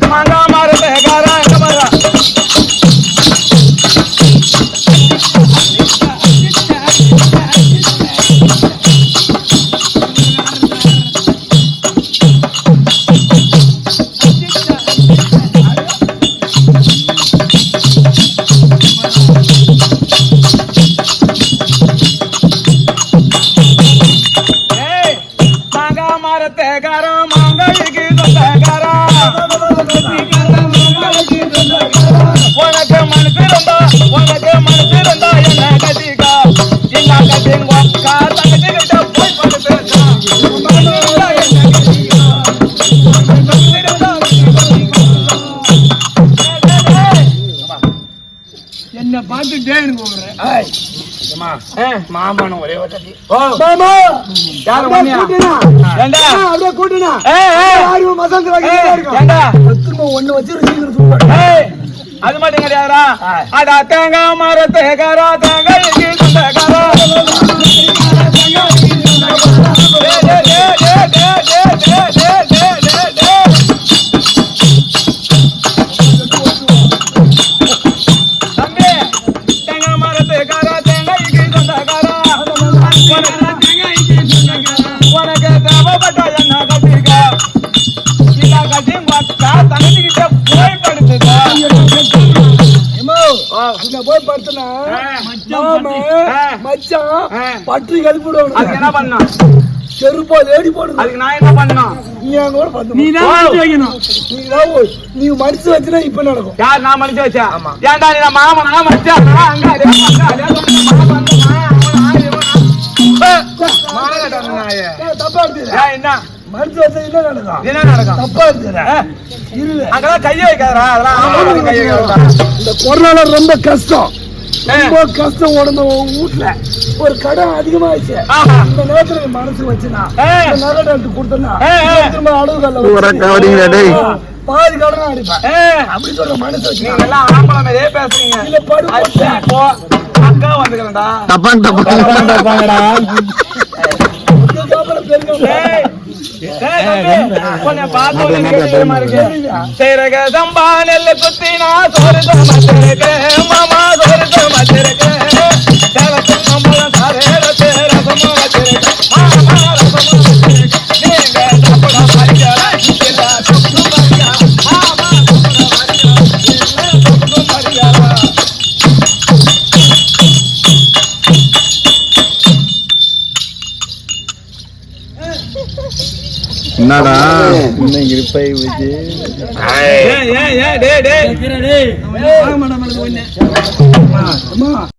मांगा मारे है गारा பார்த்து எனக்கு கூப்பிடுறேன் ஒரே வசதி மாமா யாரு ஏண்டா அப்படியே கூட்டினா யாரும் மசாந்து ஏண்டா திரும்ப ஒண்ணு வச்சு அது மட்டும் கிடையாதா அடா தேங்காய் அங்க போய் படுத்துனா, மச்சான், பற்றி கழுப்பிடு அதுக்கு என்ன பண்ணணும் செருப்பா ஏடி போடுங்க. அதுக்கு நான் என்ன பண்ணணும் நீ என் கூட நீ தான் வைக்கணும். நீ தான் நீ மடிச்சு வச்சுனா இப்ப நடக்கும் யார் நான் மடிச்சு வச்சா ஏன்டா நீ நான் மாமனா அங்க மாமா மாமா காப்பாத்துறேன் என்ன? மருத்துவத்தை நடக்கும் என்ன நடக்கும்? தப்பா இருக்கிறேன் இல்ல அங்கெல்லாம் கைய வைக்காதரா அதெல்லாம் கைய இந்த கொரோனால ரொம்ப கஷ்டம். ரொம்ப கஷ்டம் உடம்பு வீட்டுல. ஒரு கடன் அதிகமாயிடுச்சு. இந்த நேரத்துல மனசு வச்சுனா நகை டாக்டர் கொடுத்தனா திரும்ப அடவுகள்ல பாதி கடன் அடிப்பேன். அப்படின்னு சொல்ற மனசு வச்சு எல்லாம் ஆம்பளம் இதே பேசுறீங்க. இல்ல படு அக்கா வந்துக்கிறேன்டா. தப்பான் தப்பான் சீரக சம்பா நெல்லு குத்தினா சோறு சமைச்சிருக்கு. மாமா சோறு சமைச்சிருக்கு. என்னடா இன்னும் இருப்பை வச்சு ஏ ஏ ஏ டே டே டே